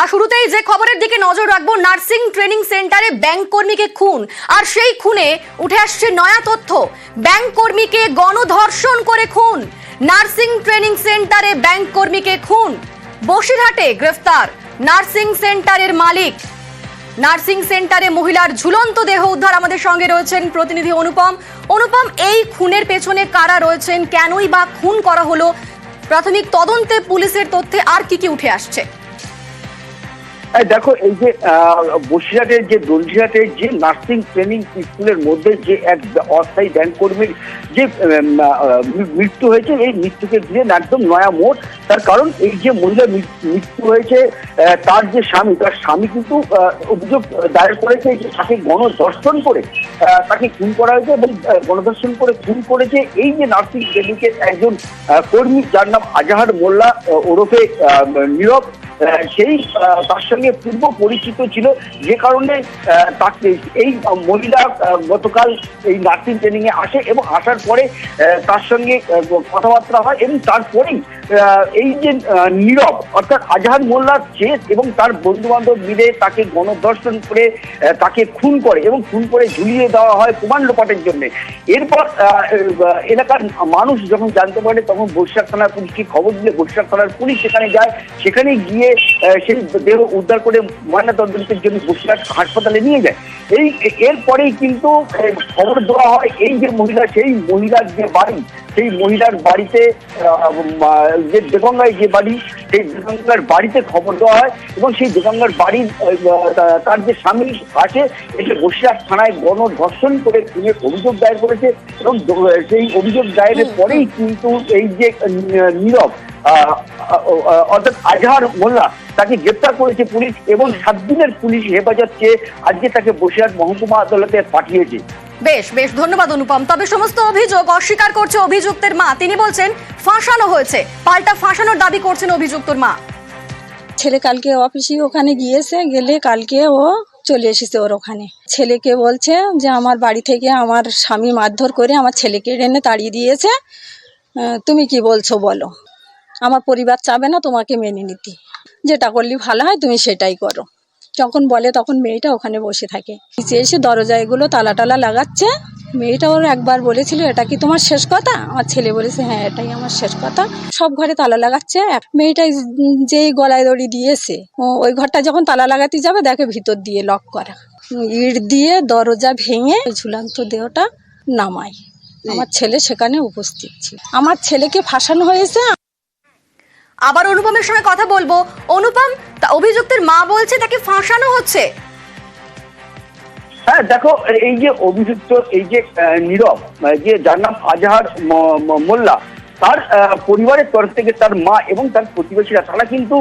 আর শুরুতেই যে খবরের দিকে নজর রাখব, নার্সিং ট্রেনিং সেন্টারে ব্যাংক কর্মীকে খুন। আর সেই খুনে উঠে আসছে নয়া তথ্য। ব্যাংক কর্মীকে গণধর্ষণ করে খুন। নার্সিং ট্রেনিং সেন্টারে ব্যাংক কর্মীকে খুন। বসিরহাটে গ্রেফতার। নার্সিং সেন্টারের মালিক। নার্সিং সেন্টারে মহিলার ঝুলন্ত দেহ উদ্ধার আমাদের সঙ্গে রয়েছেন প্রতিনিধি অনুপম। অনুপম, এই খুনের পেছনে কারা রয়েছেন? কেনই বা খুন করা হলো? প্রাথমিক তদন্তে পুলিশের তথ্যে আর কি কি উঠে আসছে? দেখো, এই যে বসিরহাটের যে দলজিহাটের যে নার্সিং ট্রেনিং স্কুলের মধ্যে যে এক অস্থায়ী ব্যাংক কর্মীর যে মৃত্যু হয়েছে, এই মৃত্যুকে ঘিরে একদম নয়া মোড়। তার কারণ, এই যে মহিলা মৃত্যু হয়েছে তার যে স্বামী, তার স্বামী কিন্তু অভিযোগ দায়ের করেছে যে তাকে গণধর্ষণ করে তাকে খুন করা হয়েছে এবং গণধর্ষণ করে খুন করেছে এই যে নার্সিং ট্রেনিংয়ের একজন কর্মী, যার নাম আজাহার মোল্লা ওরফে নীরব। সেই তার সঙ্গে পূর্ব পরিচিত ছিল যে কারণে তাকে এই মহিলা গতকাল এই নার্সিং ট্রেনিং এ আসে এবং আসার পরে তার সঙ্গে কথাবার্তা হয় এবং তারপরেই এই যে নীরব, অর্থাৎ আজহার মোল্লার চেস এবং তার বন্ধু বান্ধব মিলে তাকে গণধর্ষণ করে তাকে খুন করে এবং খুন করে ঝুলিয়ে দেওয়া হয় প্রমাণ লোপাটের জন্য। এরপর এলাকার মানুষ যখন জানতে পারে, তখন বৈশাখ থানার পুলিশকে খবর দিলে বৈশাখ থানার পুলিশ সেখানে যায়। সেখানে গিয়ে আহ, সেই দেহ উদ্ধার করে ময়নাতদন্তের জন্য বৈশাখ হাসপাতালে নিয়ে যায়। এই এরপরেই কিন্তু খবর দেওয়া হয় এই যে মহিলা সেই মহিলার যে বাড়ি সেই মহিলার বাড়িতে যে দেগঙ্গায় যে বাড়ি সেই দেগঙ্গার বাড়িতে খবর দেওয়া হয় এবং সেই দেগঙ্গার বাড়ির তার যে স্বামী আছে এসে বসিরহাট থানায় গণধর্ষণ করে খুনের অভিযোগ দায়ের করেছে এবং সেই অভিযোগ দায়েরের পরেই কিন্তু এই যে নীরব অর্থাৎ আজহার মোল্লা তাকে গ্রেপ্তার করেছে পুলিশ এবং সাত দিনের পুলিশ হেফাজত চেয়ে আজকে তাকে বসিরহাট মহকুমা আদালতে পাঠিয়েছে। বেশ বেশ ধন্যবাদ অনুপম। তবে সমস্ত অভিযোগ অস্বীকার করছে অভিযুক্তের মা। তিনি বলছেন ফাঁসানো হয়েছে। পাল্টা ফাঁসানোর দাবি করছেন অভিযুক্তর মা। ছেলে কালকে অফিসে ওখানে গিয়েছে গেলে কালকে ও চলে এসেছে ওর ওখানে। ছেলেকে বলছে যে আমার বাড়ি থেকে আমার স্বামী মারধর করে আমার ছেলেকে এনে তাড়িয়ে দিয়েছে। আহ, তুমি কি বলছো বলো? আমার পরিবার চাবে না তোমাকে মেনে নিতে। যেটা করলে ভালো হয় তুমি সেটাই করো। যখন বলে তখন মেয়েটা ওখানে বসে থাকে। নিচে এসে দরজা এগুলো তালা টালা লাগাচ্ছে। মেয়েটা ওর একবার বলেছিল এটা কি তোমার শেষ কথা? আমার ছেলে বলেছে হ্যাঁ এটাই আমার শেষ কথা। সব ঘরে তালা লাগাচ্ছে। এক মেয়েটাই যেই গলায় দড়ি দিয়েছে ও ওই ঘরটা যখন তালা লাগাতে যাবে দেখে ভিতর দিয়ে লক করা। ইট দিয়ে দরজা ভেঙে ঝুলন্ত দেহটা নামায়। আমার ছেলে সেখানে উপস্থিত ছিল। আমার ছেলেকে ফাঁসানো হয়েছে। আবার অনুপমের সঙ্গে কথা বলব। অনুপম, তা অভিযুক্তের মা বলছে তাকে ফাঁসানো হচ্ছে। হ্যাঁ দেখো, এই যে অভিযুক্ত, এই যে নীরব যে যার নাম আজহার মোল্লা তার পরিবারের তরফ থেকে তার মা এবং তার প্রতিবেশীরা তারা কিন্তু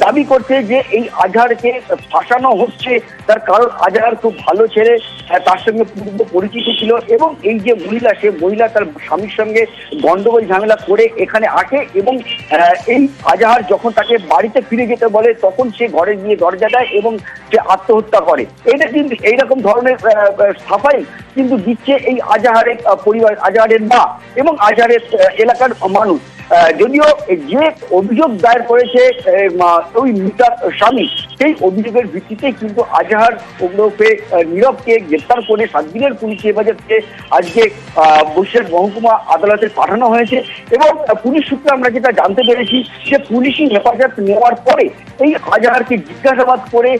দাবি করছে যে এই আজহারকে ফাঁসানো হচ্ছে। তার কারণ আজহার খুব ভালো ছেলে তার সঙ্গে পূর্ব পরিচিত ছিল এবং এই যে মহিলা সে মহিলা তার স্বামীর সঙ্গে গন্ডগোল ঝামেলা করে এখানে আসে এবং এই আজহার যখন তাকে বাড়িতে ফিরে যেতে বলে তখন সে ঘরে গিয়ে দরজা দেয় এবং সে আত্মহত্যা করে। এটা কিন্তু এইরকম ধরনের সাফাই কিন্তু দিচ্ছে এই আজাহারের পরিবার আজাহারের মা এবং আজাহারের আহ, এলাকার মানুষ। যদিও যে অভিযোগ দায়ের করেছে ওই মৃতার স্বামী সেই অভিযোগের ভিত্তিতে কিন্তু আজাহার ওরফে নীরবকে গ্রেপ্তার করে সাত দিনের পুলিশ হেফাজতকে আজকে আহ, বসিরহাট মহকুমা আদালতে পাঠানো হয়েছে এবং পুলিশ সূত্রে আমরা যেটা জানতে পেরেছি যে পুলিশি হেফাজত নেওয়ার পরে এই আজাহারকে জিজ্ঞাসাবাদ করে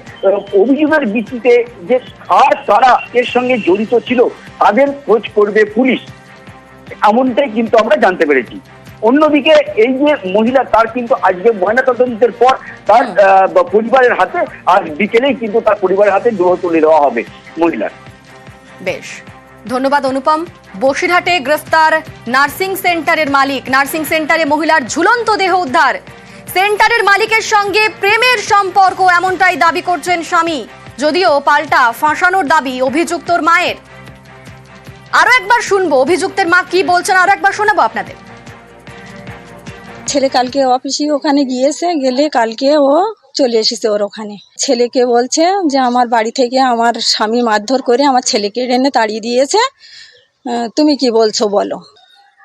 অভিযোগের ভিত্তিতে যে কার তারা এর সঙ্গে জড়িত ছিল তাদের খোঁজ করবে পুলিশ। এমনটাই কিন্তু আমরা জানতে পেরেছি। অন্যদিকে এই যে মহিলা তার কিন্তু আজকে ময়নাতদন্তের পর তার পরিবারের হাতে আজ বিকেলেই কিন্তু তার পরিবারের হাতে দেহ তুলে দেওয়া হবে মহিলার। বেশ। ধন্যবাদ অনুপম। বসিরহাটে গ্রেফতার নার্সিং সেন্টারের মালিক। নার্সিং সেন্টারে মহিলার ঝুলন্ত দেহ উদ্ধার। সেন্টারের মালিকের সঙ্গে প্রেমের সম্পর্ক এমনটাই দাবি করছেন স্বামী। যদিও পাল্টা ফাঁসানোর দাবি অভিযুক্তর মায়ের। আরও একবার শুনব, অভিযুক্তের মা কি বলছেন, আরও একবার শোনাবো আপনাদের। ছেলে কালকে অফিসে ওখানে গিয়েছে, গেলে কালকে ও চলে এসেছে ওর ওখানে। ছেলেকে বলছে যে, আমার বাড়ি থেকে আমার স্বামী মারধর করে আমার ছেলেকে এনে তাড়িয়ে দিয়েছে। তুমি কি বলছো বলো।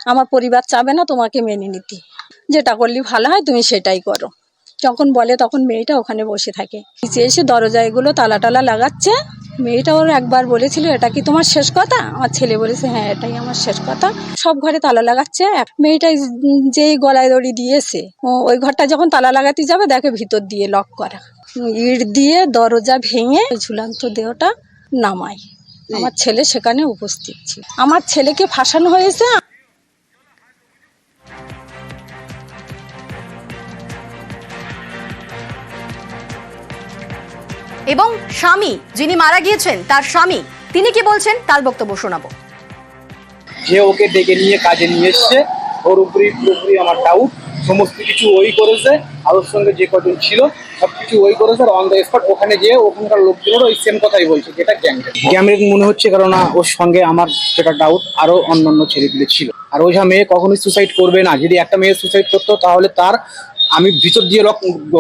আমার পরিবার চাবে না তোমাকে মেনে নিতে। যেটা করলে ভালো হয়, তুমি সেটাই করো। যখন বলে তখন মেয়েটা ওখানে বসে থাকে। এসে দরজা এগুলো তালা টালা লাগাচ্ছে। মেয়েটা ওর একবার বলেছিল এটা কি তোমার শেষ কথা? আমার ছেলে বলেছে হ্যাঁ এটাই আমার শেষ কথা। সব ঘরে তালা লাগাচ্ছে। এক- মেয়েটা যেই গলায় দড়ি দিয়েছে ও ওই ঘরটা যখন তালা লাগাতে যাবে দেখে ভিতর দিয়ে লক করা। ইট দিয়ে দরজা ভেঙে ঝুলান্ত ঝুলন্ত দেহটা নামায়। আমার ছেলে সেখানে উপস্থিত ছিল। আমার ছেলেকে ফাঁসানো হয়েছে। এবং স্বামী, যিনি মারা গিয়েছেন, তার স্বামী, তিনি কি বলছেন? তার বক্তব্য শোনাবো। যে ওকে ডেকে নিয়ে কাজে নিয়ে এসছে, ওর উপরে পুরোপুরি আমার ডাউট সমস্ত কিছু ওই করেছে আর ওর সঙ্গে যে কজন ছিল সব কিছু ওই করেছে অন দ্য স্পট ওখানে গিয়ে ওখানকার লোকজনেরও ওই সেম কথাই বলছে, যেটা গ্যাং গ্যাংরেং মনে হচ্ছে কারণ ওর সঙ্গে আমার যেটা ডাউট আরও অন্যান্য ছেলেপিলে ছিল। আর ওইসব মেয়ে কখনোই সুসাইড করবে না, যদি একটা মেয়ে সুসাইড করতো, তাহলে তার আমি ভিতর দিয়ে লক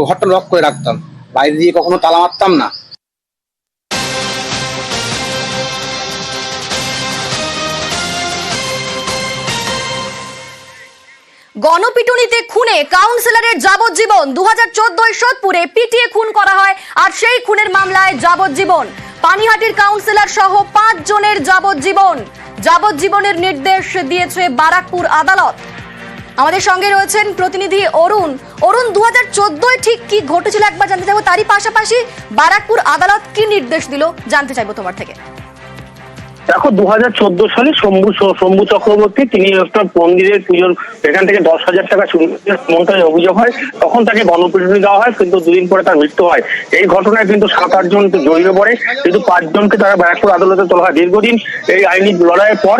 ঘরটা লক করে রাখতাম। বাইরে দিয়ে কখনো তালা মারতাম না। গণপিটুনিতে খুনে কাউন্সিলরের যাবজ্জীবন। দু হাজার চোদ্দই সোদপুরে পিটিয়ে খুন করা হয় আর সেই খুনের মামলায় যাবজ্জীবন। পানিহাটির কাউন্সিলর সহ পাঁচ জনের যাবজ্জীবন। যাবজ্জীবনের নির্দেশ দিয়েছে বারাকপুর আদালত। আমাদের সঙ্গে রয়েছেন প্রতিনিধি অরুণ। অরুণ দু হাজার ঠিক কি ঘটেছিল একবার জানতে চাইব। তারই পাশাপাশি বারাকপুর আদালত কি নির্দেশ দিল জানতে চাইব তোমার থেকে। দেখো দু হাজার চোদ্দ সালে শম্ভু শম্ভু চক্রবর্তী তিনি একটা মন্দিরের পুজোর এখান থেকে দশ হাজার টাকা মন্ত্রের অভিযোগ হয়, তখন তাকে গণপিটুনি দেওয়া হয়, কিন্তু দুদিন পরে তার মৃত্যু হয়। এই ঘটনায় কিন্তু সাত আট জন জড়িয়ে পড়ে, কিন্তু পাঁচজনকে তারা ব্যারাকপুর আদালতে তোলা হয়। দীর্ঘদিন এই আইনি লড়াইয়ের পর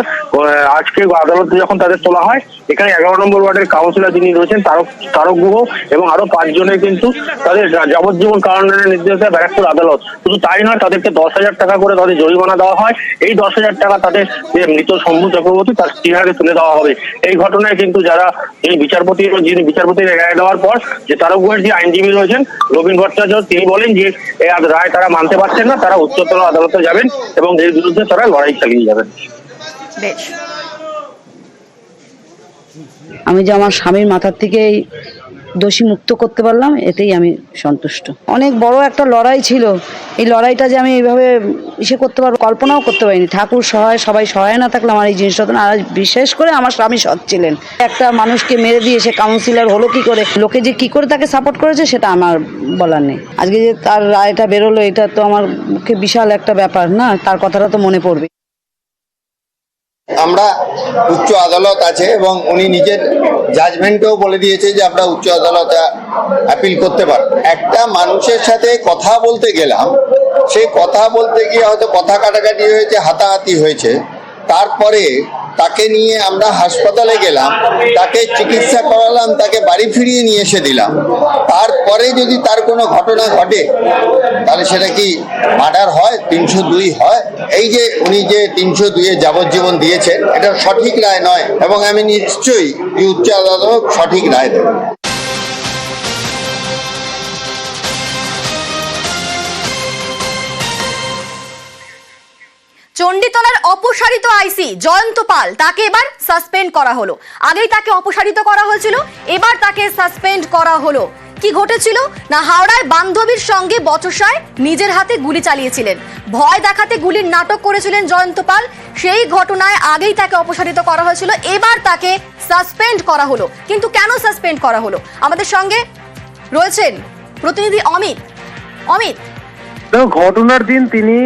আজকে আদালতে যখন তাদের তোলা হয়, এখানে এগারো নম্বর ওয়ার্ডের কাউন্সিলর যিনি রয়েছেন, তারক তারক গুহ এবং আরও পাঁচজনের কিন্তু তাদের যাবজ্জীবন কারণের নির্দেশ দেয় ব্যারাকপুর আদালত। শুধু তাই নয়, তাদেরকে দশ হাজার টাকা করে তাদের জরিমানা দেওয়া হয়। এই দশ হাজার টাকা তাদের যে মৃত শম্ভু চক্রবর্তী, তার স্ত্রীহারে তুলে দেওয়া হবে। এই ঘটনায় কিন্তু যারা এই বিচারপতি যিনি বিচারপতির রায় দেওয়ার পর যে তারক গুহের যে আইনজীবী রয়েছেন, রবীন ভট্টাচার্য, তিনি বলেন যে এই রায় তারা মানতে পারছেন না, তারা উচ্চতর আদালতে যাবেন এবং এর বিরুদ্ধে তারা লড়াই চালিয়ে যাবেন। আমি যে আমার স্বামীর মাথার থেকে এই দোষী মুক্ত করতে পারলাম, এতেই আমি সন্তুষ্ট। অনেক বড় একটা লড়াই ছিল। এই লড়াইটা যে আমি এইভাবে ইসে করতে পারব, কল্পনাও করতে পারিনি। ঠাকুর সহায়, সবাই সহায় না থাকলে আমার এই জিনিসটা না। আর বিশেষ করে আমার স্বামী সৎ ছিলেন। একটা মানুষকে মেরে দিয়ে সে কাউন্সিলর হলো কি করে, লোকে যে কি করে তাকে সাপোর্ট করেছে সেটা আমার বলার নেই। আজকে যে তার রায়টা বেরোলো, এটা তো আমার বিশাল একটা ব্যাপার, না? তার কথাটা তো মনে পড়বে। আমরা উচ্চ আদালত আছে এবং উনি নিজের জাজমেন্টেও বলে দিয়েছে যে আমরা উচ্চ আদালতে অ্যাপিল করতে পারব। একটা মানুষের সাথে কথা বলতে গেলাম, সেই কথা বলতে গিয়ে হয়তো কথা কাটাকাটি হয়েছে, হাতাহাতি হয়েছে। তারপরে তাকে নিয়ে আমরা হাসপাতালে গেলাম, তাকে চিকিৎসা করালাম, তাকে বাড়ি ফিরিয়ে নিয়ে এসে দিলাম। তারপরে যদি তার কোনো ঘটনা ঘটে, তাহলে সেটা কি মার্ডার হয়, তিনশো দুই হয়? এই যে উনি যে তিনশো দুইয়ে যাবজ্জীবন দিয়েছেন, এটা সঠিক রায় নয়, এবং আমি নিশ্চয়ই উচ্চ আদালত সঠিক রায় দেবে। চণ্ডীতলার অপসারিত আইসি জয়ন্ত পাল, তাকে এবার সাসপেন্ড করা হলো। আগেই তাকে অপসারিত করা হয়েছিল, এবার তাকে সাসপেন্ড করা হলো। কি ঘটেছিল? না, হাওড়ায় বান্ধবীর সঙ্গে বচসায় নিজের হাতে গুলি চালিয়েছিলেন। ভয় দেখাতে গুলির নাটক করেছিলেন জয়ন্ত পাল। সেই ঘটনায় আগেই তাকে অপসারিত করা হয়েছিল, এবার তাকে সাসপেন্ড করা হলো। কিন্তু কেন সাসপেন্ড করা হলো? আমাদের সঙ্গে রয়েছেন প্রতিনিধি অমিত। অমিত। ঘটনার দিন তিনি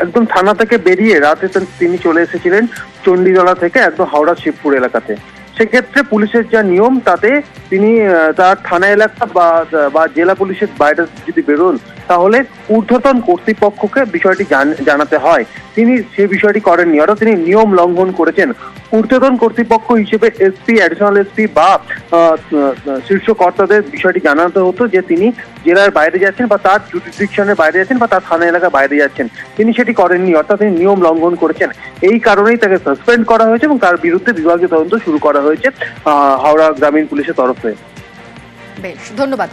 একদম থানা থেকে বেরিয়ে রাতে তিনি চলে এসেছিলেন চণ্ডীতলা থেকে একদম হাওড়া শিবপুর এলাকাতে। সেক্ষেত্রে পুলিশের যা নিয়ম, তাতে তিনি তার থানা এলাকা বা বা জেলা পুলিশের বাইরে যদি বেরোন তাহলে ঊর্ধ্বতন কর্তৃপক্ষকে বিষয়টি জানাতে হয়। তিনি সে বিষয়টি করেননি। অর্থাৎ তিনি নিয়ম লঙ্ঘন করেছেন। ঊর্ধ্বতন কর্তৃপক্ষ হিসেবে এসপি অ্যাডিশনাল এসপি বা শীর্ষ কর্তাদের বিষয়টি জানাতে হতো যে তিনি জেলার বাইরে যাচ্ছেন বা তার জুডিকশনের বাইরে যাচ্ছেন বা তার থানা এলাকার বাইরে যাচ্ছেন। তিনি সেটি করেননি, অর্থাৎ তিনি নিয়ম লঙ্ঘন করেছেন। এই কারণেই তাকে সাসপেন্ড করা হয়েছে এবং তার বিরুদ্ধে বিভাগীয় তদন্ত শুরু করা হয়েছে হাওড়া গ্রামীণ পুলিশের তরফে। বেশ, ধন্যবাদ।